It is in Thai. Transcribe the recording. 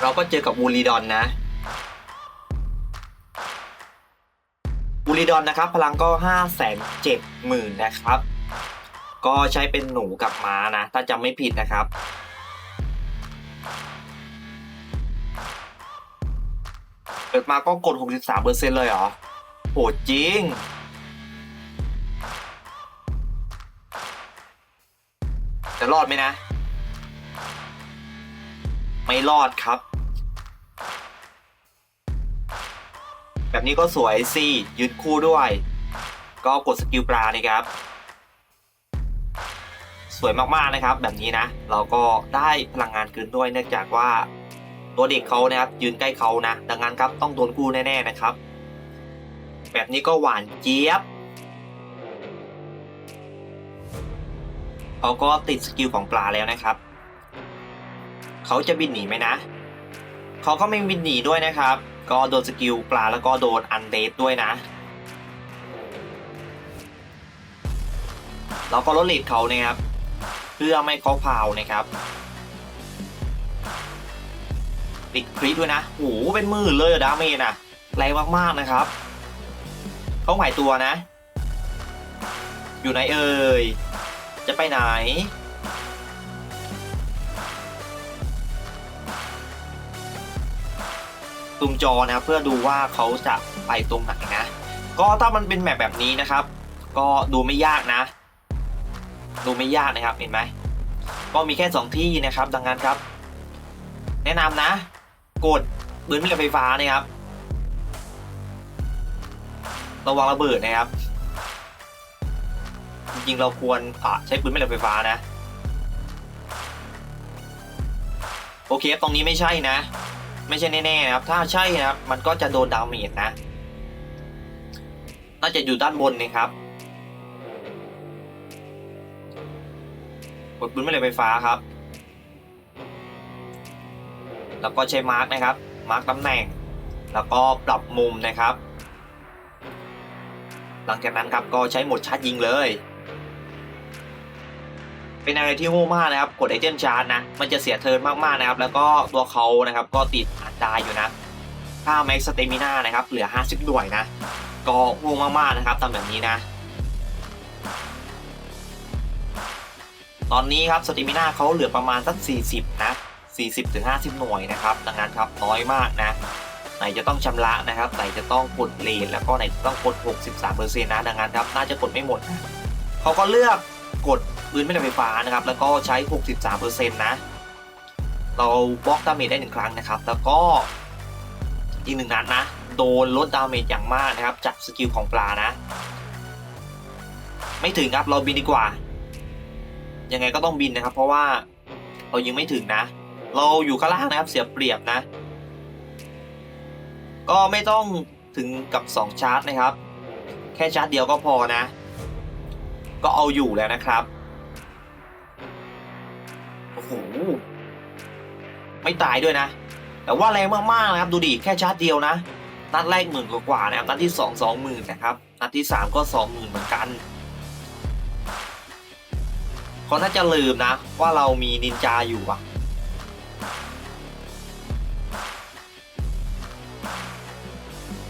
เราก็เจอกับวูลีดอนนะวูลีดอนนะครับ พลังก็ห้าแสนเจ็ดหมื่นนะครับ ก็ใช้เป็นหนูกับม้านะ ถ้าจำไม่ผิดนะครับเปิดมาก็กด 63%เลยเหรอ โหดจริง จะรอดไหมนะ ไม่รอดครับ แบบนี้ก็สวยสิยืดคู่ด้วย ก็กดสกิลปลานะครับ สวยมากๆนะครับ แบบนี้นะ เราก็ได้พลังงานคืนด้วยเนื่องจากว่าตัวเด็กเขานะครับยืนใกล้เขานะ ดังนั้นครับต้องโดนกู้แน่ๆนะครับ แบบนี้ก็หวานเจี๊ยบเขาก็ติดสกิลของปลาแล้วนะครับ เขาจะบินหนีไหมนะ เขาก็ไม่บินหนีด้วยนะครับ ก็โดนสกิลปลาแล้วก็โดนอันเดดด้วยนะเราก็ลดเลทเขานะครับ เพื่อไม่เขาพาวนะครับติดคริสด้วยนะโอ้โหเป็นหมื่นเลยดาเมจอะแรงมากๆนะครับ เขาหมายตัวนะ อยู่ไหนเอ่ย จะไปไหน ตุมจอนะครับเพื่อดูว่าเขาจะไปตรงไหนนะ ก็ถ้ามันเป็นแบบแบบนี้นะครับ ก็ดูไม่ยากนะ ดูไม่ยากนะครับเห็นไหมก็มีแค่สองที่นะครับ ดังนั้นครับ แนะนำนะ กดปืนมีกับไฟฟ้านะครับ ระวังระเบิดนะครับ จริงๆเราควรอะใช้ปืนไม่กับไฟฟ้านะ โอเคตรงนี้ไม่ใช่นะ ไม่ใช่แน่ๆนะครับ ถ้าใช่นะครับ มันก็จะโดนดาเมจนะ น่าจะอยู่ด้านบนนะครับกดปืนไม่เล็กไฟฟ้าครับ แล้วก็ใช้มาร์กนะครับ มาร์กตำแหน่ง แล้วก็ปรับมุมนะครับ หลังจากนั้นครับก็ใช้หมดชาร์จยิงเลย เป็นอะไรที่โง่มากนะครับ กดไอเทมชาร์จนะ มันจะเสียเทิร์นมากๆนะครับ แล้วก็ตัวเขานะครับก็ติดอัดดายอยู่นะ ค่าแม็กสเตมิน่านะครับ เหลือ 50 หน่วยนะ ก็โง่มากๆนะครับทำแบบนี้นะ ตอนนี้ครับสติมิน่าเขาเหลือประมาณสัก 40 นะ 40ถึง50 หน่วยนะครับ ดังนั้นครับน้อยมากนะไหนจะต้องชำระนะครับ ไหนจะต้องกดเลนแล้วก็ไหนจะต้องกด 63%นะ ดังนั้นครับ น่าจะกดไม่หมด เขาก็เลือก กดปืนไม่ได้ไฟฟ้านะครับ แล้วก็ใช้ 63%นะ เราบล็อกดาเมจได้หนึ่งครั้งนะครับ แล้วก็อีกหนึ่งนัดนะ โดนลดดาเมจอย่างมากนะครับ จากสกิลของปลานะ ไม่ถึงครับเราบินดีกว่า ยังไงก็ต้องบินนะครับ เพราะว่าเรายังไม่ถึงนะ เราอยู่ข้างล่างนะครับเสียเปรียบนะ ก็ไม่ต้องถึงกับ 2 ชาร์จนะครับ แค่ชาร์จเดียวก็พอนะ ก็เอาอยู่แล้วนะครับ โอ้โห ไม่ตายด้วยนะ แต่ว่าแรงมากๆนะครับ ดูดิ แค่ชาร์จเดียวนะ นัดแรกหมื่นกว่าๆนะครับ นัดที่สองสองหมื่นนะครับ นัดที่สามก็สองหมื่นเหมือนกันเขาน่าจะลืมนะ ว่าเรามีนินจาอยู่อะ